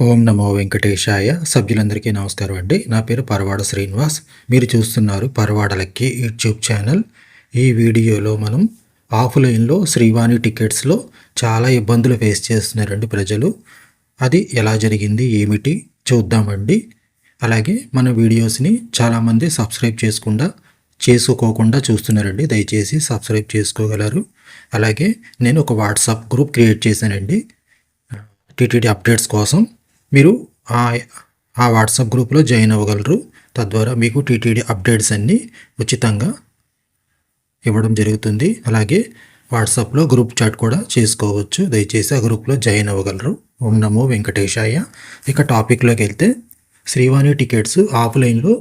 ఓం నమో వెంకటేశాయ సభ్యులందరికీ నమస్కారం అండి. నా పేరు పరవాడ శ్రీనివాస్. మీరు చూస్తున్నారు పరవాడ లక్కీ యూట్యూబ్ ఛానల్. ఈ వీడియోలో మనం ఆఫ్లైన్లో శ్రీవాణి టికెట్స్లో చాలా ఇబ్బందులు ఫేస్ చేస్తున్నారండి ప్రజలు. అది ఎలా జరిగింది ఏమిటి చూద్దామండి. అలాగే మన వీడియోస్ని చాలామంది సబ్స్క్రైబ్ చేసుకుండా చేసుకోకుండా చూస్తున్నారండి. దయచేసి సబ్స్క్రైబ్ చేసుకోగలరు. అలాగే నేను ఒక వాట్సాప్ గ్రూప్ క్రియేట్ చేశానండి. టీటీడీ అప్డేట్స్ కోసం మీరు ఆ ఆ వాట్సాప్ గ్రూప్లో జాయిన్ అవ్వగలరు. తద్వారా మీకు టీటీడీ అప్డేట్స్ అన్నీ ఉచితంగా ఇవ్వడం జరుగుతుంది. అలాగే వాట్సాప్లో గ్రూప్ చాట్ కూడా చేసుకోవచ్చు. దయచేసి ఆ గ్రూప్లో జాయిన్ అవ్వగలరు. ఓం నమో వెంకటేశాయ. ఇక టాపిక్లోకి వెళ్తే శ్రీవాణి టికెట్స్ ఆఫ్లైన్లో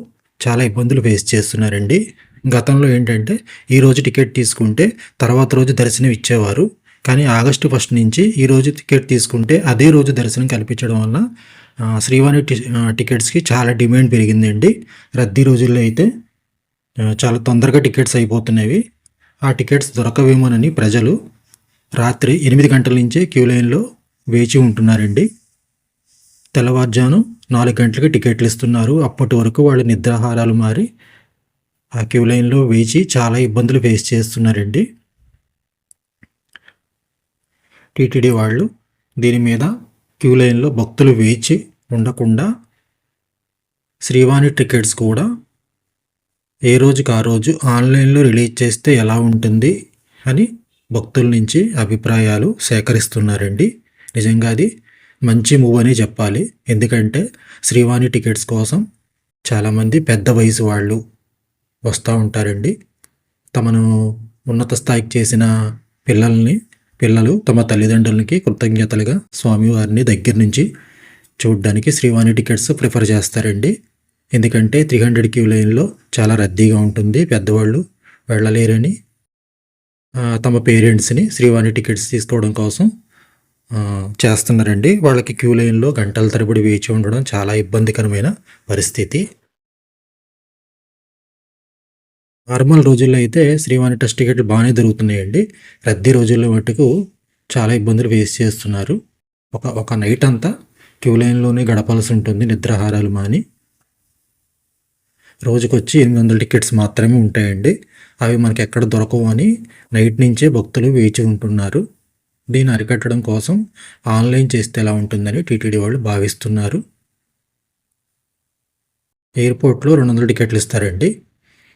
చాలా ఇబ్బందులు ఫేస్ చేస్తున్నారండి. గతంలో ఏంటంటే ఈరోజు టికెట్ తీసుకుంటే తర్వాత రోజు దర్శనం ఇచ్చేవారు. కానీ ఆగస్టు ఫస్ట్ నుంచి ఈరోజు టికెట్ తీసుకుంటే అదే రోజు దర్శనం కల్పించడం వల్ల శ్రీవాణి టికెట్స్కి చాలా డిమాండ్ పెరిగిందండి. రద్దీ రోజుల్లో అయితే చాలా తొందరగా టికెట్స్ అయిపోతున్నవి. ఆ టికెట్స్ దొరకవేమోనని ప్రజలు రాత్రి ఎనిమిది గంటల నుంచే క్యూ లైన్లో వేచి ఉంటున్నారండి. తెల్లవారుజాను నాలుగు గంటలకి టికెట్లు ఇస్తున్నారు. అప్పటి వరకు వాళ్ళ నిద్రాహారాలు మారి ఆ క్యూ లైన్లో వేచి చాలా ఇబ్బందులు ఫేస్ చేస్తున్నారండి. టీటీడీ వాళ్ళు దీని మీద క్యూ లైన్లో భక్తులు వేచి ఉండకుండా శ్రీవాణి టికెట్స్ కూడా ఏ రోజుకి ఆ రోజు ఆన్లైన్లో రిలీజ్ చేస్తే ఎలా ఉంటుంది అని భక్తుల నుంచి అభిప్రాయాలు సేకరిస్తున్నారండి. నిజంగా అది మంచి మూవ్ అని చెప్పాలి. ఎందుకంటే శ్రీవాణి టికెట్స్ కోసం చాలామంది పెద్ద వయసు వాళ్ళు వస్తూ ఉంటారండి. తమను ఉన్నత స్థాయికి చేసిన పిల్లల్ని పిల్లలు తమ తల్లిదండ్రులకి కృతజ్ఞతలుగా స్వామివారిని దగ్గర నుంచి చూడడానికి శ్రీవాణి టికెట్స్ ప్రిఫర్ చేస్తారండి. ఎందుకంటే త్రీ హండ్రెడ్ క్యూ లైన్లో చాలా రద్దీగా ఉంటుంది. పెద్దవాళ్ళు వెళ్ళలేరని తమ పేరెంట్స్ని శ్రీవాణి టికెట్స్ తీసుకోవడం కోసం చేస్తున్నారండి. వాళ్ళకి క్యూ లైన్లో గంటల తరబడి వేచి ఉండడం చాలా ఇబ్బందికరమైన పరిస్థితి. నార్మల్ రోజుల్లో అయితే శ్రీవాణి టెస్ట్ టికెట్లు బాగానే దొరుకుతున్నాయండి. రద్దీ రోజుల్లో మటుకు చాలా ఇబ్బందులు ఫేస్ చేస్తున్నారు. ఒక ఒక నైట్ అంతా క్యూ లైన్లోనే గడపాల్సి ఉంటుంది నిద్రాహారాలు మాని. రోజుకొచ్చి ఎనిమిది వందల టికెట్స్ మాత్రమే ఉంటాయండి. అవి మనకి ఎక్కడ దొరకవు అని నైట్ నుంచే భక్తులు వేచి ఉంటున్నారు. దీన్ని అరికట్టడం కోసం ఆన్లైన్ చేస్తే ఎలా ఉంటుందని టీటీడీ వాళ్ళు భావిస్తున్నారు. ఎయిర్పోర్ట్లో రెండు వందల టికెట్లు ఇస్తారండి.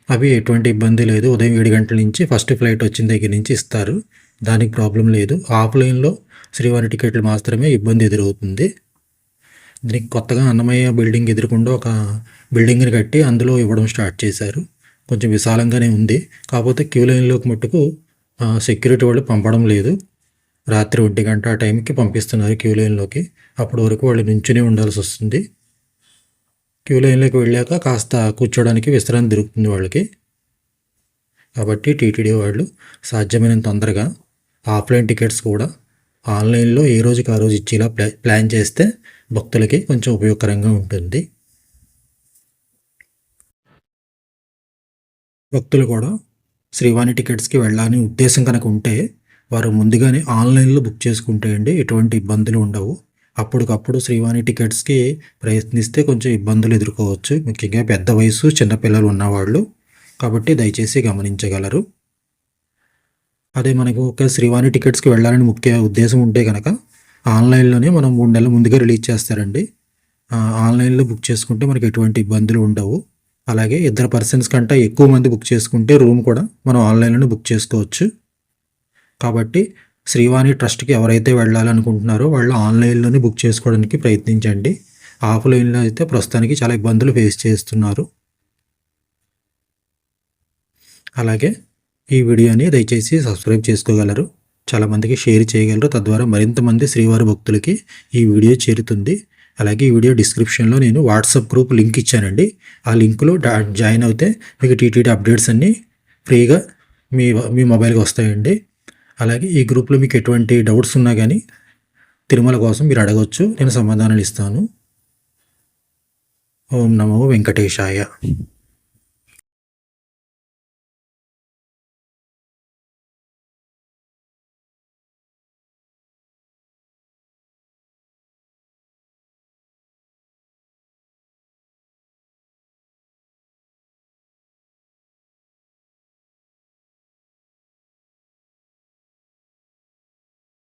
అవి ఎటువంటి ఇబ్బంది లేదు. ఉదయం ఏడు గంటల నుంచి ఫస్ట్ ఫ్లైట్ వచ్చిన దగ్గర నుంచి ఇస్తారు. దానికి ప్రాబ్లం లేదు. ఆఫ్లైన్లో శ్రీవారి టికెట్లు మాత్రమే ఇబ్బంది ఎదురవుతుంది. దీనికి కొత్తగా అన్నమయ్య బిల్డింగ్ ఎదురుకుండా ఒక బిల్డింగ్ని కట్టి అందులో ఇవ్వడం స్టార్ట్ చేశారు. కొంచెం విశాలంగానే ఉంది. కాకపోతే క్యూ లైన్లోకి మట్టుకు సెక్యూరిటీ వాళ్ళు పంపడం లేదు. రాత్రి ఒంటి గంట ఆ టైంకి పంపిస్తున్నారు క్యూ లైన్లోకి. అప్పటి వరకు వాళ్ళు నుంచునే ఉండాల్సి వస్తుంది. క్యూ లైన్లోకి వెళ్ళాక కాస్త కూర్చోడానికి విశ్రాంతి దొరుకుతుంది వాళ్ళకి. కాబట్టి టీటీడీ వాళ్ళు సాధ్యమైనంత తొందరగా ఆఫ్లైన్ టికెట్స్ కూడా ఆన్లైన్లో ఏ రోజుకి ఆ రోజు ఇచ్చేలా ప్లా ప్లాన్ చేస్తే భక్తులకి కొంచెం ఉపయోగకరంగా ఉంటుంది. భక్తులు కూడా శ్రీవాణి టికెట్స్కి వెళ్ళాలని ఉద్దేశం కనుక ఉంటే వారు ముందుగానే ఆన్లైన్లో బుక్ చేసుకుంటే అండి ఎటువంటి ఇబ్బందులు ఉండవు. అప్పటికప్పుడు శ్రీవాణి టికెట్స్కి ప్రయత్నిస్తే కొంచెం ఇబ్బందులు ఎదుర్కోవచ్చు. ముఖ్యంగా పెద్ద వయసు చిన్నపిల్లలు ఉన్నవాళ్ళు. కాబట్టి దయచేసి గమనించగలరు. అదే మనకు ఒక శ్రీవాణి టికెట్స్కి వెళ్ళాలని ముఖ్య ఉద్దేశం ఉంటే కనుక ఆన్లైన్లోనే మనం మూడు నెలల ముందుగా రిలీజ్ చేస్తారండి. ఆన్లైన్లో బుక్ చేసుకుంటే మనకి ఎటువంటి ఇబ్బందులు ఉండవు. అలాగే ఇద్దరు పర్సన్స్ కంటే ఎక్కువ మంది బుక్ చేసుకుంటే రూమ్ కూడా మనం ఆన్లైన్లోనే బుక్ చేసుకోవచ్చు. కాబట్టి శ్రీవాణి ట్రస్ట్కి ఎవరైతే వెళ్ళాలనుకుంటున్నారో వాళ్ళు ఆన్లైన్లోనే బుక్ చేసుకోవడానికి ప్రయత్నించండి. ఆఫ్లైన్లో అయితే ప్రస్తుతానికి చాలా ఇబ్బందులు ఫేస్ చేస్తున్నారు. అలాగే ఈ వీడియోని దయచేసి సబ్స్క్రైబ్ చేసుకోగలరు. చాలామందికి షేర్ చేయగలరు. తద్వారా మరింత మంది శ్రీవారి భక్తులకి ఈ వీడియో చేరుతుంది. అలాగే ఈ వీడియో డిస్క్రిప్షన్లో నేను వాట్సాప్ గ్రూప్ లింక్ ఇచ్చానండి. ఆ లింక్లో జాయిన్ అవుతే మీకు టీటీడీ అప్డేట్స్ అన్నీ ఫ్రీగా మీ మీ మొబైల్కి వస్తాయండి. అలాగే ఈ గ్రూప్లో మీకు ఎటువంటి డౌట్స్ ఉన్నా కానీ తిరుమల కోసం మీరు అడగవచ్చు నేను సమాధానాలు ఇస్తాను. ఓం నమో వెంకటేశాయ.